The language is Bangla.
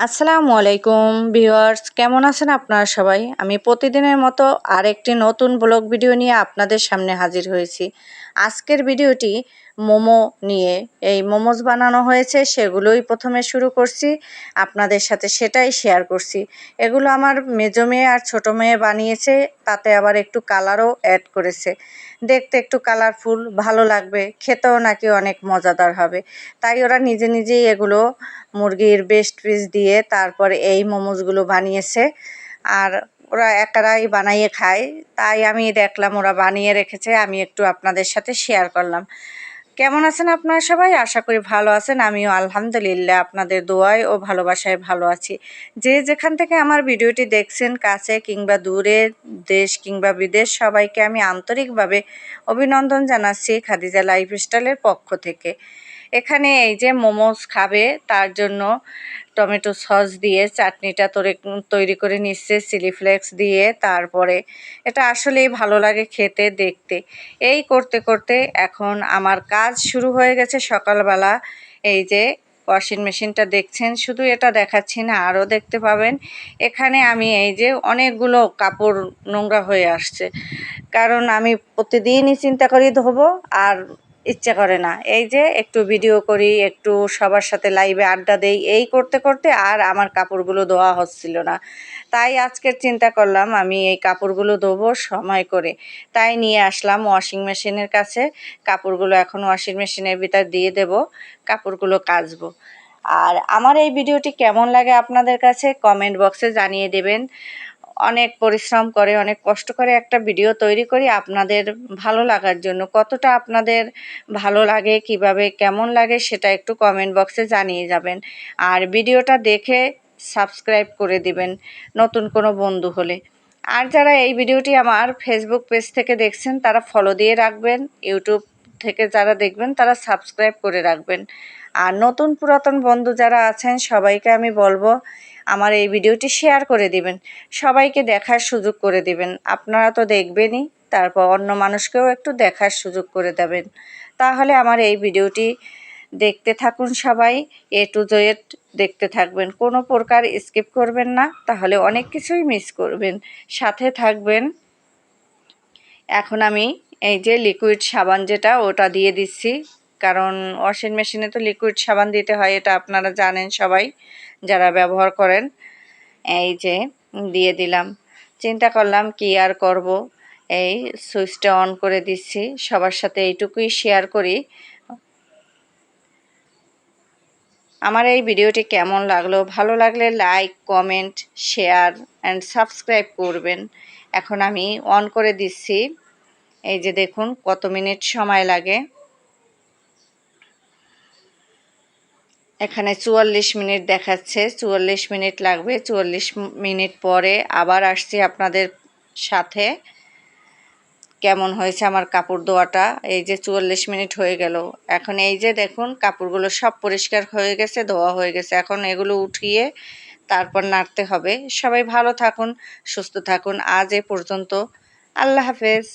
আসসালামু আলাইকুম ভিউয়ার্স, কেমন আছেন আপনারা সবাই? আমি প্রতিদিনের মতো আরেকটি নতুন ব্লগ ভিডিও নিয়ে আপনাদের সামনে হাজির হয়েছি। আজকের ভিডিওটি মোমো নিয়ে। এই মোমোজ বানানো হয়েছে, সেগুলোই প্রথমে শুরু করছি, আপনাদের সাথে সেটাই শেয়ার করছি। এগুলো আমার মেজো মেয়ে আর ছোটো মেয়ে বানিয়েছে তাতে আবার একটু কালারও অ্যাড করেছে। দেখতে একটু কালারফুল ভালো লাগবে, খেতেও নাকি অনেক মজাদার হবে। তাই ওরা নিজে নিজেই এগুলো মুরগির বেস্ট পিস দিয়ে তারপরে এই মোমোজগুলো বানিয়েছে। আর ওরা একারাই বানাইয়ে খায়। তাই আমি দেখলাম ওরা বানিয়ে রেখেছে, আমি একটু আপনাদের সাথে শেয়ার করলাম। কেমন আছেন আপনারা সবাই? আশা করি ভালো আছেন। আমিও আলহামদুলিল্লাহ আপনাদের দোয়ায় ও ভালোবাসায় ভালো আছি। যে যেখান থেকে আমার ভিডিওটি দেখছেন, কাছে কিংবা দূরে দেশ কিংবা বিদেশ, সবাইকে আমি আন্তরিকভাবে অভিনন্দন জানাচ্ছি খাদিজা লাইফস্টাইলের পক্ষ থেকে। এখানে এই যে মোমোস খাবে, তার জন্য টমেটো সস দিয়ে, চাটনিটা তোরে তৈরি করে নিচ্ছে, চিলি ফ্লেক্স দিয়ে, তারপরে এটা আসলেই ভালো লাগে খেতে, দেখতে। এই করতে করতে এখন আমার কাজ শুরু হয়ে গেছে সকালবেলা। এই যে ওয়াশিং মেশিনটা দেখছেন, শুধু এটা দেখাচ্ছি না, আরও দেখতে পাবেন। এখানে আমি এই যে অনেকগুলো কাপড় নোংরা হয়ে আসছে। কারণ আমি প্রতিদিনই চিন্তা করি ধোবো, আর ইচ্ছা করে না। এই যে একটু ভিডিও করি, একটু সবার সাথে লাইভে আড্ডা দেই, এই করতে করতে আর আমার কাপড়গুলো ধোয়া হচ্ছিল না। তাই আজকের চিন্তা করলাম, আমি এই কাপড়গুলো ধোবো সময় করে। তাই নিয়ে আসলাম ওয়াশিং মেশিনের কাছে। কাপড়গুলো এখন ওয়াশিং মেশিনের ভিতর দিয়ে দেব, কাপড়গুলো কাচবো। আর আমার এই ভিডিওটি কেমন লাগে আপনাদের কাছে কমেন্ট বক্সে জানিয়ে দেবেন। অনেক পরিশ্রম করে, অনেক কষ্ট করে একটা ভিডিও তৈরি করি আপনাদের ভালো লাগার জন্য। কতটা আপনাদের ভালো লাগে, কীভাবে কেমন লাগে সেটা একটু কমেন্ট বক্সে জানিয়ে যাবেন। আর ভিডিওটা দেখে সাবস্ক্রাইব করে দিবেন নতুন কোনো বন্ধু হলে। আর যারা এই ভিডিওটি আমার ফেসবুক পেজ থেকে দেখছেন, তারা ফলো দিয়ে রাখবেন। ইউটিউব থেকে যারা দেখবেন, তারা সাবস্ক্রাইব করে রাখবেন। আর নতুন পুরাতন বন্ধু যারা আছেন, সবাইকে আমি বলব আমার এই ভিডিওটি শেয়ার করে দিবেন। সবাইকে দেখার সুযোগ করে দিবেন। আপনারা তো দেখবেনই, তারপর অন্য মানুষকেও একটু দেখার সুযোগ করে দেবেন। তাহলে আমার এই ভিডিওটি দেখতে থাকুন সবাই। এ টু জয়েড দেখতে থাকবেন। কোনো প্রকার স্কিপ করবেন না, তাহলে অনেক কিছুই মিস করবেন। সাথে থাকবেন। এখন আমি এই যে লিকুইড সাবান যেটা, ওটা দিয়ে দিচ্ছি। কারণ ওয়াশিং মেশিনে তো লিকুইড সাবান দিতে হয়, এটা আপনারা জানেন সবাই, যারা ব্যবহার করেন। এই যে, দিয়ে দিলাম। চিন্তা করলাম কি আর করব। এই সুইচটা অন করে দিচ্ছি, সবার সাথে এইটুকুই শেয়ার করি। আমার এই ভিডিওটি কেমন লাগল? ভালো লাগলে like comment share and subscribe করবেন। এখন আমি অন করে দিচ্ছি। এই যে দেখুন, কত মিনিট সময় লাগে। এখানে চুয়াল্লিশ মিনিট দেখাচ্ছে, চুয়াল্লিশ মিনিট লাগবে, চুয়াল্লিশ মিনিট পরে আবার আসছি আপনাদের সাথে। কেমন হয়েছে আমার কাপড় ধোয়াটা? এই যে চুয়াল্লিশ মিনিট হয়ে গেল। এখন এই যে দেখুন, কাপড়গুলো সব পরিষ্কার হয়ে গেছে, ধোয়া হয়ে গেছে। এখন এগুলো উঠিয়ে তারপর নাড়তে হবে। সবাই ভালো থাকুন, সুস্থ থাকুন। আজ এ পর্যন্ত আল্লাহ হাফেজ।